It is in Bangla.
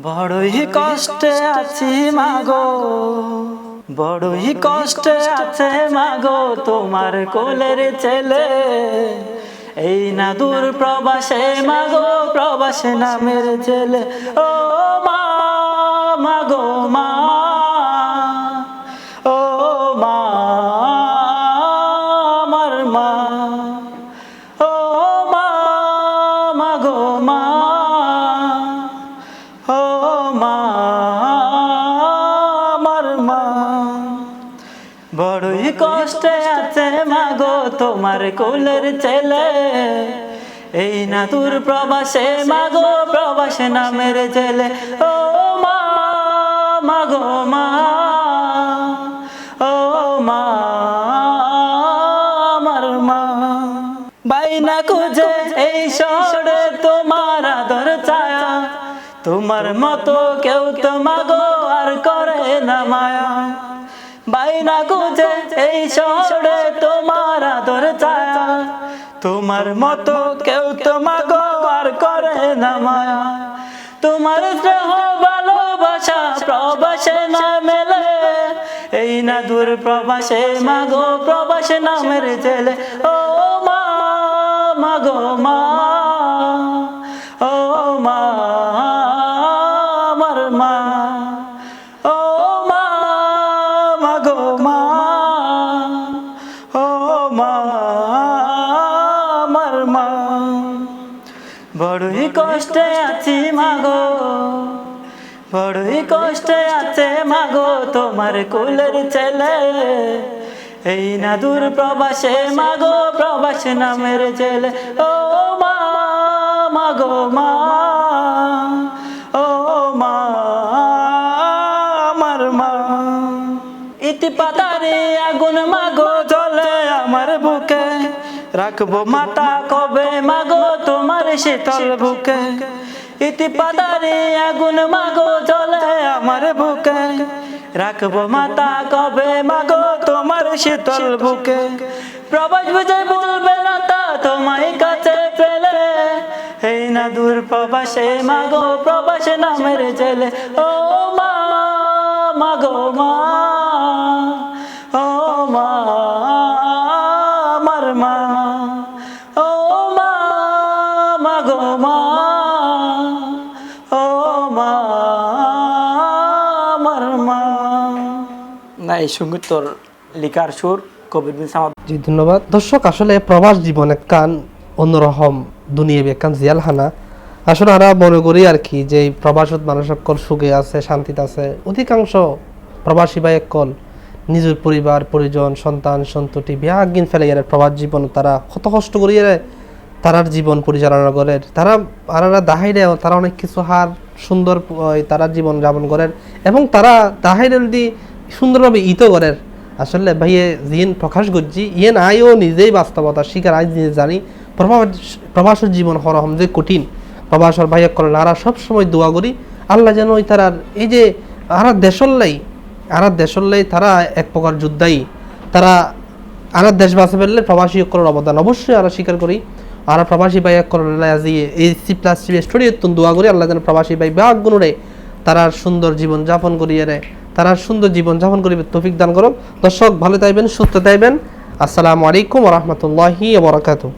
বড়ই কষ্টে আছি মাগো। বড়ই কষ্টে আছে মাগো। তোমার কোলের ছেলে। এই না দূর প্রবাসে মাগো। প্রবাসে নামের ছেলে। ও মা আমার মা। বড়ই কষ্টে আছে মাগো তোমার কোলের ছেলে। এই না তোর প্রবাসে মাগো প্রবাসে নামের ছেলে। ও মা, মাগো মা, ও মা আমার মা। বাইনা খুঁজে এই তোমার আদর তোমার মতো কেউ তো মাগো আর করে না মায়া। বাইনা খুঁজে এই শহরে তোমার আদর ছায়া। তোমার মতো কেউ তো মাগো আর করে না মায়া। তোমার স্নেহ, ভালোবাসা প্রবাসে না মেলে। এই না দূর প্রবাসে মাগো, প্রবাসে নামের ছেলে। ও মা, মাগো মা। বড়ই কষ্টে আছি মাগো, বড়ই কষ্টে আছে মাগো তোমার কুলের ছেলে। এই না দূর প্রবাসে মাগো, প্রবাস নামের ছেলে ও মা, মাগো মা, ও মা, আমার মা। ইতি পাতারে আগুন মাগো, জ্বলে আমার বুকে। রাখব মাতা কবে মাগো তোমার শীতল বুকে? ইতি পাতারে আগুন মাগো জ্বলে আমার বুকে। রাখব মাতা কবে মাগো তোমার শীতল বুকে? প্রবাস বুঝে বলবে না তা তোমায় কাছে পেলে এই না দূর প্রবাসে মাগো, প্রবাসে নামের ছেলে ও মা, মাগো মা। মাগো মা, ও মা না, এই সংগীত তোর লিখার সুর, কবির বিন সামাদ। জি, ধন্যবাদ। দর্শক, আসলে প্রবাস জীবন একখান অন্যরকম দুনিয়া একখান জিয়ালখানা। আসলে আমরা মনে করি আর কি যে প্রবাসত মানুষ সকল সুখে আছে, শান্তিতে আছে। অধিকাংশ প্রবাসী বা একল নিজের পরিবার, পরিজন, সন্তান, সন্ততি বিয়া বিয়াগিন ফেলে গেলে প্রবাস জীবন তারা কত কষ্ট করিয়ে তারার জীবন পরিচালনা করে তারা আর দাহাইরে তারা অনেক কিছু হার, সুন্দর তারা জীবন যাপন করেন এবং তারা দাহাইরে দি সুন্দরভাবে ইতো করেন, আসলে ভাইয়ে জিন প্রকাশ করছি ইয়ে আইও নিজেই বাস্তবতা শিকার আজ নিজে জানি প্রবাস প্রবাসের জীবন হরহম যে কঠিন। প্রবাসর ভাইয়া করেন, আর সবসময় দোয়া করি, আল্লাহ যেন ওই তারার, এই যে আর দেশল্লাই আর দেশল্লাই তারা এক প্রকার যোদ্ধাই তারা আর দেশ বাঁচে ফেললে প্রবাসী করার অবদান অবশ্যই আমরা স্বীকার করি। আর প্রবাসী ভাই এক আজি এই প্লাস সি দোয়া করি, আল্লাহ যেন প্রবাসী ভাই বা গুণরে তারা সুন্দর জীবন যাপন করিয়ে রে তারা সুন্দর জীবন যাপন করিবে, তৌফিক দান করো দর্শক, ভালো থাকবেন, সুস্থ থাকবেন। আসসালামু আলাইকুম রহমতুল্লাহি বরাকাতু